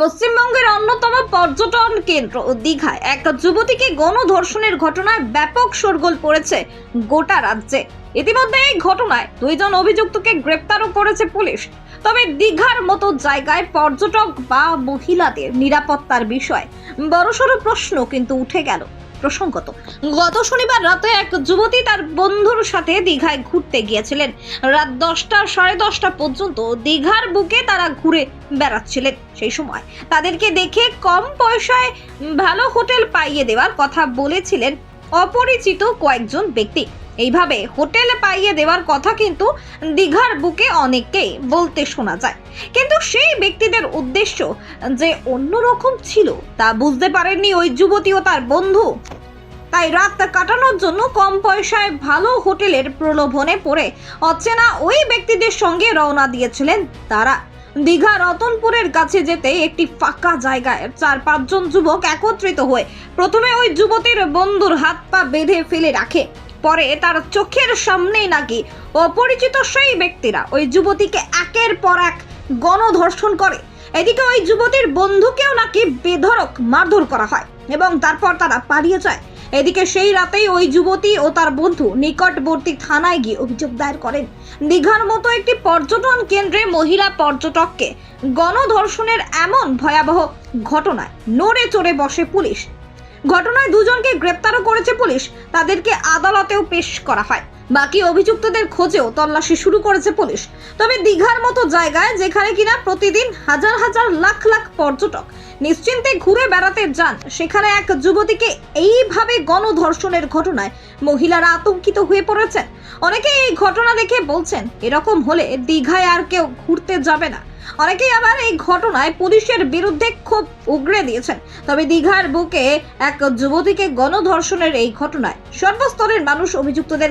পশ্চিমবঙ্গের অন্যতম পর্যটন কেন্দ্র দীঘায় এক যুবতীকে গণধর্ষণের ঘটনায় ব্যাপক শোরগোল পড়েছে গোটা রাজ্যে। ইতিমধ্যে এই ঘটনায় দুইজন অভিযুক্তকে গ্রেপ্তারও করেছে পুলিশ। তবে দীঘার মতো জায়গায় পর্যটক বা মহিলাদের নিরাপত্তার বিষয় বড়সড় প্রশ্ন কিন্তু উঠে গেল। প্রসঙ্গত, গত শনিবার রাতে এক যুবতী তার বন্ধুর সাথে দীঘায় ঘুরতে গিয়েছিলেন। রাত দশটা সাড়ে দশটা পর্যন্ত দীঘার বুকে তারা ঘুরে বেড়াচ্ছিলেন। সেই সময় তাদেরকে দেখে কম পয়সায় ভালো হোটেল পাইয়ে দেওয়ার কথা বলেছিলেন অপরিচিত কয়েকজন ব্যক্তি। এইভাবে হোটেল পাইয়ে দেওয়ার কথা কিন্তু দীঘার বুকে অনেককেই বলতে শোনা যায়। কিন্তু সেই ব্যক্তিদের উদ্দেশ্য যে অন্যরকম ছিল তা বুঝতে পারেননি ওই যুবতী ও তার বন্ধু। তাই রাত কাটানোর জন্য কম পয়সায় ভালো হোটেলের প্রলোভনে পড়ে অচেনা ওই ব্যক্তিদের সঙ্গে রওনা দিয়েছিলেন তারা। দীঘা রতনপুরের কাছে যেতে একটি ফাঁকা জায়গায় চার পাঁচজন যুবক একত্রিত হয়ে প্রথমে ওই যুবতীর বন্ধুর হাত পা বেঁধে ফেলে রাখে। পরে তার চোখের সামনেই নাকি অপরিচিত সেই ব্যক্তিরা ওই যুবতীকে একের পর এক গণধর্ষণ করে। এদিকে ওই যুবতীর বন্ধুকেও নাকি বেধড়ক মারধর করা হয় এবং তারপর তারা পালিয়ে যায়। এদিকে সেই রাতেই ওই যুবতী ও তার বন্ধু নিকটবর্তী থানায় গিয়ে অভিযোগ দায়ের করেন। দীঘার মতো একটি পর্যটন কেন্দ্রে মহিলা পর্যটককে গণধর্ষণের এমন ভয়াবহ ঘটনায় নড়ে চড়ে বসে পুলিশ। ঘটনায় দুজনকে গ্রেপ্তারও করেছে পুলিশ। তাদেরকে আদালতেও পেশ করা হয়। বাকি অভিযুক্তদের খোঁজেও তল্লাশি শুরু করেছে পুলিশ। তবে দীঘার মতো জায়গায় যেখানে কিনা প্রতিদিন হাজার হাজার লাখ লাখ পর্যটক নিশ্চিন্তে ঘুরে বেড়াতে যান, সেখানে এক যুবতীকে এইভাবে গণধর্ষণের ঘটনায় মহিলারা আতঙ্কিত হয়ে পড়েছেন। অনেকে এই ঘটনা দেখে বলছেন, এরকম হলে দীঘায় আর কেউ ঘুরতে যাবে না। অনেকেই আবার এই ঘটনায় পুলিশের বিরুদ্ধে ক্ষোভ উগড়ে দিয়েছেন। তবে দীঘার বুকে এক যুবতীকে গণধর্ষণের এই ঘটনায় সর্বস্তরের মানুষ অভিযুক্তদের